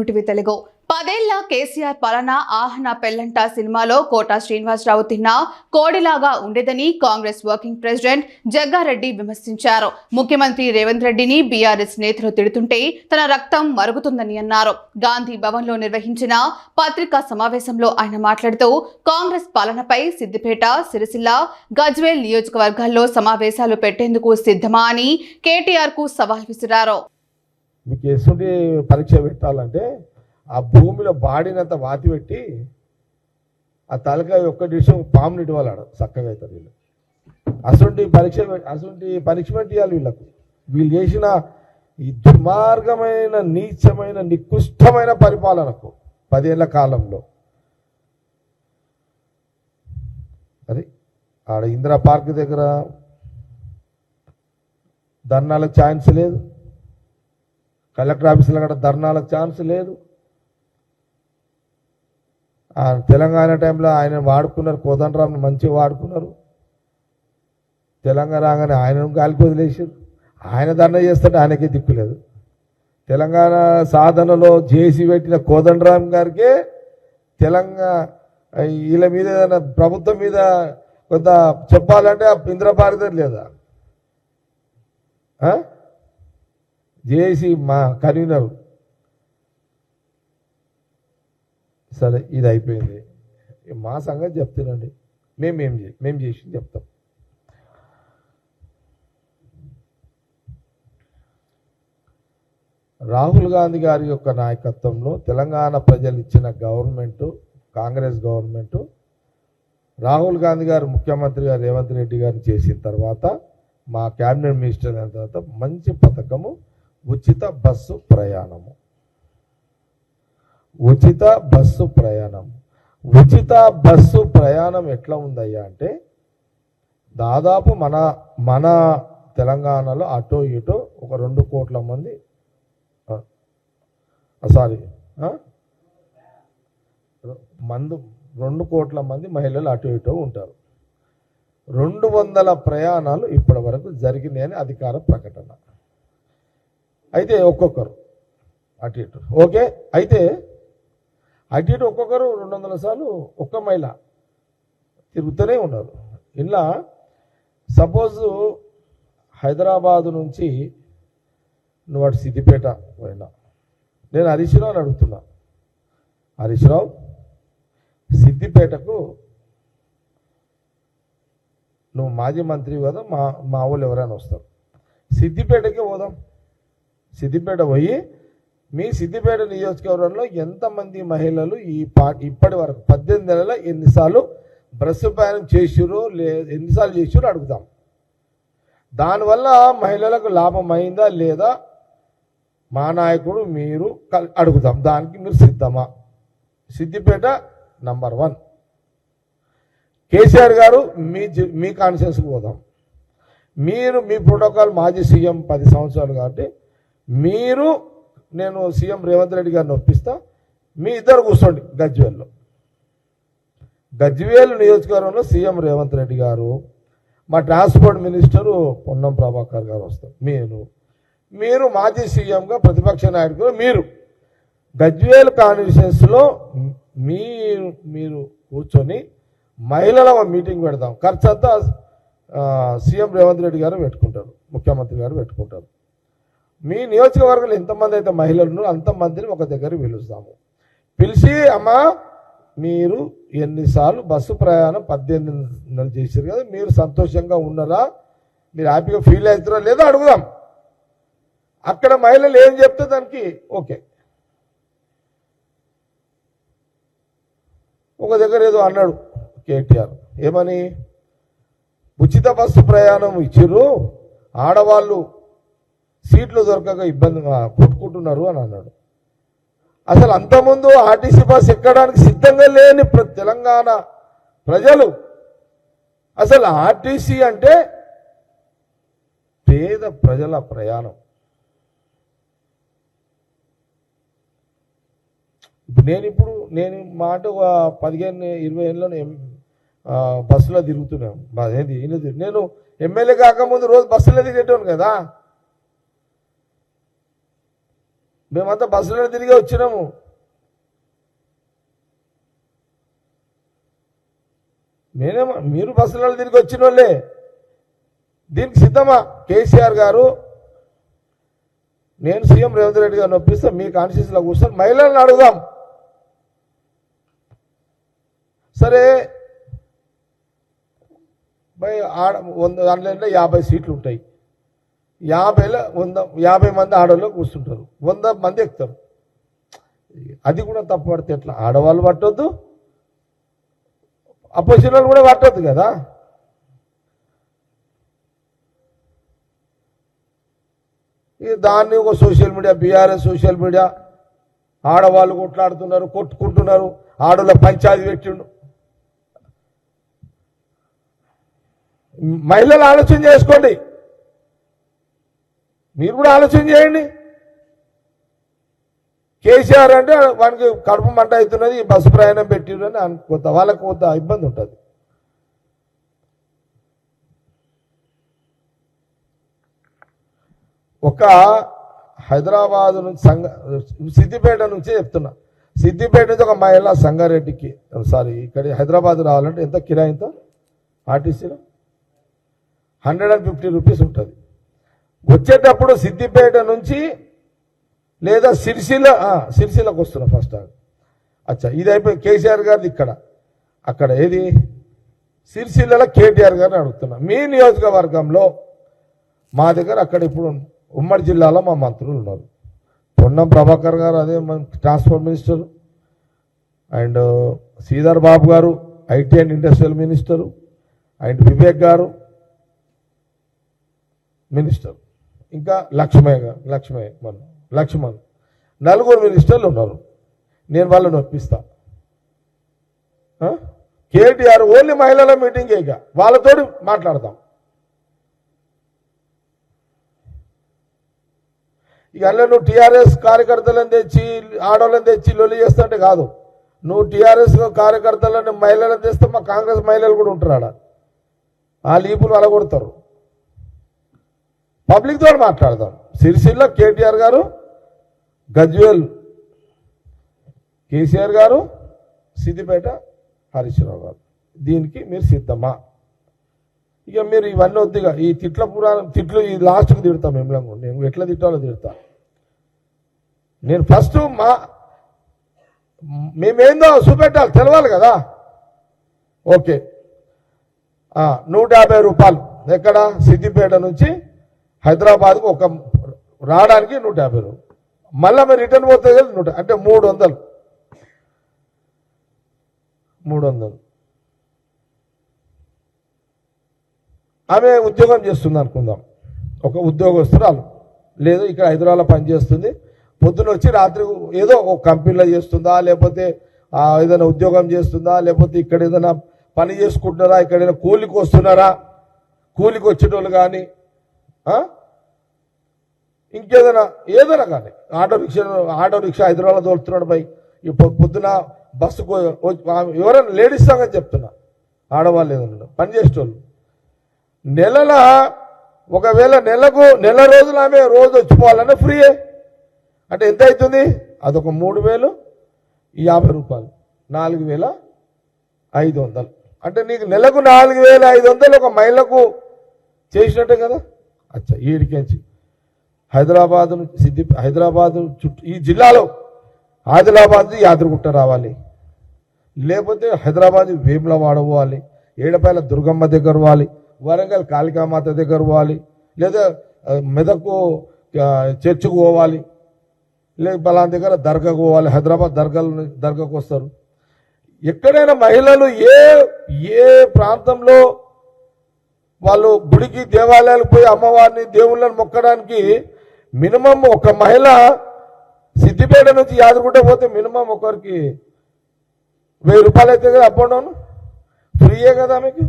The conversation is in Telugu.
న్యూటివి తెలుగు. పదేళ్ళ కేసీఆర్ పాలన ఆహ్న పెల్లంట సినిమాలో కోట శ్రీనివాసరావు తిన్న కోడిలాగా ఉండేదని కాంగ్రెస్ వర్కింగ్ ప్రెసిడెంట్ జగ్గారెడ్డి విమర్శించారు. ముఖ్యమంత్రి రేవంత్ రెడ్డిని బీఆర్ఎస్ నేతలు తిడుతుంటే తన రక్తం మరుగుతుందని అన్నారు. గాంధీ భవన్లో నిర్వహించిన పత్రికా సమావేశంలో ఆయన మాట్లాడుతూ కాంగ్రెస్ పాలనపై సిద్దిపేట సిరిసిల్ల గజ్వేల్ నియోజకవర్గాల్లో సమావేశాలు పెట్టేందుకు సిద్ధమా అని కేటీఆర్కు సవాల్ విసిరారు. మీకు ఎటువంటి పరీక్ష పెట్టాలంటే ఆ భూమిలో బాడినంత వాతి పెట్టి ఆ తలకాయ ఒక్క డిషం పాముని ఇవ్వాలాడు చక్కగా అవుతారు వీళ్ళు. అటువంటి పరీక్ష పె- అటువంటి పనిష్మెంట్ ఇవ్వాలి వీళ్ళకు. వీళ్ళు చేసిన ఈ దుర్మార్గమైన నీచమైన నికృష్టమైన పరిపాలనకు పదేళ్ళ కాలంలో. అది ఆడ ఇందిరా పార్క్ దగ్గర ధర్నాలకు ఛాన్స్ లేదు. కలెక్టర్ ఆఫీసులో కూడా ధర్నాలకు ఛాన్స్ లేదు. తెలంగాణ టైంలో ఆయన వాడుకున్నారు కోదండరామ్ని మంచిగా వాడుకున్నారు. తెలంగాణ రాగానే ఆయనను గాలికి వదిలేసారు ఆయన ధర్నా చేస్తుంటే ఆయనకే దిక్కులేదు తెలంగాణ సాధనలో చేసి పెట్టిన కోదండరామ్ గారికే తెలంగాణ వీళ్ళ మీద ఏదైనా ప్రభుత్వం మీద కొంత చెప్పాలంటే ఆ ఇంద్రపారిదే లేదా జేఏసీ మా కన్వీనర్. సరే ఇది అయిపోయింది. మా సంగతి చెప్తానండి. మేమేం చే మేము చేసి చెప్తాం. రాహుల్ గాంధీ గారి యొక్క నాయకత్వంలో తెలంగాణ ప్రజలు ఇచ్చిన గవర్నమెంటు కాంగ్రెస్ గవర్నమెంటు రాహుల్ గాంధీ గారు ముఖ్యమంత్రి గారు రేవంత్ రెడ్డి గారిని చేసిన తర్వాత మా క్యాబినెట్ మినిస్టర్ అయిన తర్వాత మంచి పథకము ఉచిత బస్సు ప్రయాణము. ఉచిత బస్సు ప్రయాణం. ఉచిత బస్సు ప్రయాణం ఎట్లా ఉందయ్యా అంటే దాదాపు మన మన తెలంగాణలో అటో ఇటో ఒక రెండు కోట్ల మంది సారీ మందు రెండు కోట్ల మంది మహిళలు అటు ఇటో ఉంటారు. రెండు వందల ప్రయాణాలు ఇప్పటి వరకు జరిగినాయని అధికార ప్రకటన. అయితే ఒక్కొక్కరు. అటు ఇటు. ఓకే? అయితే అటు ఇటు ఒక్కొక్కరు రెండు వందల సార్లు ఒక్క మైల తిరుగుతూనే ఉన్నారు. ఇలా సపోజ్ హైదరాబాదు నుంచి నువ్వు అటు సిద్దిపేట పోయినా. నేను హరీష్ రావు అని అడుగుతున్నా. హరీష్ రావు సిద్దిపేటకు నువ్వు మాజీ మంత్రి కదా మా మా వాళ్ళు ఎవరైనా వస్తారు. సిద్దిపేటకే పోదాం. సిద్దిపేట పోయి మీ సిద్దిపేట నియోజకవర్గంలో ఎంతమంది మహిళలు ఈ పా ఇప్పటి వరకు పద్దెనిమిది నెలల ఎన్నిసార్లు బస్సు ప్రయాణం చేసిరో లే ఎన్నిసార్లు చేసిరో అడుగుతాం దానివల్ల మహిళలకు లాభం అయిందా లేదా మా నాయకుడు మీరు కల్- అడుగుతాం దానికి మీరు సిద్ధమా? Siddipet number one. కేసీఆర్ గారు మీ మీ కాన్షియన్స్కి పోదాం. మీరు మీ ప్రోటోకాల్ మాజీ సీఎం పది సంవత్సరాలు కాబట్టి మీరు నేను సీఎం రేవంత్ రెడ్డి గారిని ఒప్పిస్తా మీ ఇద్దరు కూర్చోండి గజ్వేల్లో. గజ్వేల్ నియోజకవర్గంలో సీఎం రేవంత్ రెడ్డి గారు మా ట్రాన్స్పోర్ట్ మినిస్టరు పొన్నం ప్రభాకర్ గారు వస్తారు. మీరు మీరు మాజీ సీఎంగా ప్రతిపక్ష నాయకులు మీరు. గజ్వేల్ కాన్స్టిట్యున్సీలో మీరు మీరు కూర్చొని మహిళల మీటింగ్ పెడదాం. ఖర్చు అంతా సీఎం రేవంత్ రెడ్డి గారు పెట్టుకుంటారు ముఖ్యమంత్రి గారు పెట్టుకుంటారు. మీ నియోజకవర్గంలో ఎంతమంది అయితే మహిళలు ఉన్నారో అంతమందిని ఒక దగ్గర పిలుస్తాము. పిలిచి అమ్మా మీరు ఎన్నిసార్లు బస్సు ప్రయాణం పద్దెనిమిది నెలలు చేశారు కదా మీరు సంతోషంగా ఉన్నారా? మీరు హ్యాపీగా ఫీల్ అవుతారా లేదో అడుగుదాం. అక్కడ మహిళలు ఏం చెప్తే దానికి ఓకే. ఒక దగ్గర ఏదో అన్నాడు కేటీఆర్. ఏమని? ఉచిత బస్సు ప్రయాణం ఇచ్చిర్రు? ఆడవాళ్ళు సీట్లు దొరకక ఇబ్బంది కొట్టుకుంటున్నారు అని అన్నాడు. అసలు అంతకుముందు ఆర్టీసీ బస్ ఎక్కడానికి సిద్ధంగా లేని ప్ర- తెలంగాణ ప్రజలు అసలు ఆర్టీసీ అంటే పేద ప్రజల ప్రయాణం. ఇప్పుడు నేను ఇప్పుడు నేను మా అంటే ఒక పదిహేను ఇరవై ఏళ్ళలో బస్సులో తిరుగుతున్నాను. బా- ఏంది నేను ఎమ్మెల్యే కాకముందు రోజు బస్సులో తిరిగేటోను కదా? మేమంతా బస్సులో తిరిగి వచ్చినాము. నేనేమో మీరు బస్సులలో తిరిగి వచ్చిన వాళ్ళే. దీనికి సిద్ధమా? కేసీఆర్ గారు నేను సీఎం రేవంత్ రెడ్డి గారిని ఒప్పిస్తే మీ కాన్స్టిట్యూన్సీలో కూర్చొని మహిళలను అడుగుదాం. సరే బై ఆడ వంద దాంట్లో యాభై సీట్లు ఉంటాయి. యాభైలో వంద యాభై మంది ఆడవాళ్ళు కూర్చుంటారు. వంద మంది ఎక్కుతారు. అది కూడా తప్పు పడితే ఎట్లా? ఆడవాళ్ళు పట్టొద్దు. అపోజిట్ వాళ్ళు కూడా పట్టొద్దు కదా? ఇక దాన్ని ఒక social media BRS social media ఆడవాళ్ళు కొట్లాడుతున్నారు కొట్టుకుంటున్నారు ఆడవాళ్ళ పంచాయతీ పెట్టిండు. మహిళలు ఆలోచన చేసుకోండి. మీరు కూడా ఆలోచన చేయండి. కేసీఆర్ అంటే వానికి కడుపు మంట అవుతున్నది బస్సు ప్రయాణం పెట్టిండ్రు అని కొంత వాళ్ళకి కొంత ఇబ్బంది ఉంటుంది. ఒక హైదరాబాద్ నుంచి సంగ సిద్దిపేట నుంచే చెప్తున్నా. సిద్దిపేట నుంచి ఒక మహిళ సంగారెడ్డికి సారీ ఇక్కడ హైదరాబాద్ రావాలంటే ఎంత కిరాయి ఆర్టీసీలో హండ్రెడ్ అండ్ ఫిఫ్టీ రూపీస్ ఉంటుంది. వచ్చేటప్పుడు సిద్దిపేట నుంచి లేదా సిరిసిల్ల సిరిసిల్లకు వస్తున్నా ఫస్ట్ అచ్చా ఇది అయిపోయి కేసీఆర్ గారిది ఇక్కడ. అక్కడ ఏది? సిరిసిల్లలో కేటీఆర్ గారిని అడుగుతున్నా. మీ నియోజకవర్గంలో మా దగ్గర అక్కడ ఇప్పుడు ఉమ్మడి జిల్లాలో మా మంత్రులు ఉన్నారు. పొన్నం ప్రభాకర్ గారు అదే మన transport minister. And Sridhar Babu garu IT and industrial minister. And Vivek garu minister. ఇంకా లక్ష్మయ్య లక్ష్మయ్య మన లక్ష్మణ్. నలుగురు మినిస్టర్లు ఉన్నారు. నేను వాళ్ళని ఒప్పిస్తా. కేటీఆర్ ఓన్లీ మహిళల మీటింగ్ ఇక. వాళ్ళతో మాట్లాడదాం. ఇక అందులో నువ్వు టీఆర్ఎస్ కార్యకర్తలను తెచ్చి ఆడవాళ్ళని తెచ్చి లొల్లి చేస్తుంటే కాదు. నువ్వు టీఆర్ఎస్ కార్యకర్తలను మహిళలను తెస్తే మా కాంగ్రెస్ మహిళలు కూడా ఉంటారు ఆడ. ఆ లీపులు అలగొడతారు. పబ్లిక్ తోటి మాట్లాడదాం. సిరిసిల్ల కేటీఆర్ గారు గజ్వేల్ కేసీఆర్ గారు సిద్దిపేట హరీశ్రావు గారు. దీనికి మీరు సిద్ధమా? ఇక మీరు ఇవన్నీ వద్దుగా. ఈ తిట్ల పురాణం తిట్లు ఈ లాస్ట్కి తిడతాం మేము నేను ఎట్లా తిట్టాలో తిడతా. నేను ఫస్ట్ మా మేమేందో చూపెట్టాలి తెలవాలి కదా. ఓకే. నూట యాభై రూపాయలు ఎక్కడ? సిద్దిపేట నుంచి హైదరాబాద్కు ఒక రావడానికి నూట యాభై రూపాయలు మళ్ళీ మీరు రిటర్న్ పోతే కదా నూట అంటే మూడు వందలు. మూడు వందలు. ఆమె ఉద్యోగం చేస్తుంది అనుకుందాం. ఒక ఉద్యోగస్తురాలు. లేదు ఇక్కడ హైదరాబాద్లో పనిచేస్తుంది. పొద్దున వచ్చి రాత్రి ఏదో ఒక కంపెనీలో చేస్తుందా లేకపోతే ఏదైనా ఉద్యోగం చేస్తుందా లేకపోతే ఇక్కడ ఏదైనా పని చేసుకుంటున్నారా ఇక్కడ ఏదైనా కూలికి వస్తున్నారా? కూలికి వచ్చేటోళ్ళు కానీ ఇంకేదైనా ఏదైనా కానీ. Auto rickshaw auto rickshaw Hyderabad తోలుతున్నాడు పై ఇప్పుడు పొద్దున బస్సు ఎవరైనా లేడీస్ సంగతి చెప్తున్నా. ఆడవాళ్ళు ఏదన్నా పని చేసేటోళ్ళు. నెలల ఒకవేళ నెలకు నెల రోజులు ఆమె రోజు వచ్చిపోవాలన్నా ఫ్రీయే. అంటే ఎంత అవుతుంది? అదొక మూడు వేలు యాభై రూపాయలు. నాలుగు వేల ఐదు వందలు. అంటే నీకు నెలకు నాలుగు వేల ఐదు వందలు ఒక మహిళకు చేసినట్టే కదా? అచ్చా ఈడికెంచి హైదరాబాద్ సిద్ధి హైదరాబాద్ చుట్టూ ఈ జిల్లాలో ఆదిలాబాద్ యాదగిరిగుట్ట రావాలి. లేకపోతే హైదరాబాద్ వేములవాడ పోవాలి. ఏడపాయల దుర్గమ్మ దగ్గర పోవాలి. వరంగల్ కాళికామాత దగ్గర పోవాలి. లేదా మెదకు చర్చికి పోవాలి. లేదు పలానా దగ్గర దర్గాకు పోవాలి. హైదరాబాద్ దర్గాలు దర్గాకు వస్తారు. ఎక్కడైనా మహిళలు ఏ ఏ ప్రాంతంలో వాళ్ళు గుడికి దేవాలయాలకు పోయి అమ్మవారిని దేవుళ్ళని మొక్కడానికి మినిమం ఒక మహిళ సిద్దిపేట నుంచి యాదగిరిగుట్ట పోతే మినిమం ఒకరికి వెయ్యి రూపాయలు అయితే కదా అప్ డౌన్? ఫ్రీయే కదా మీకు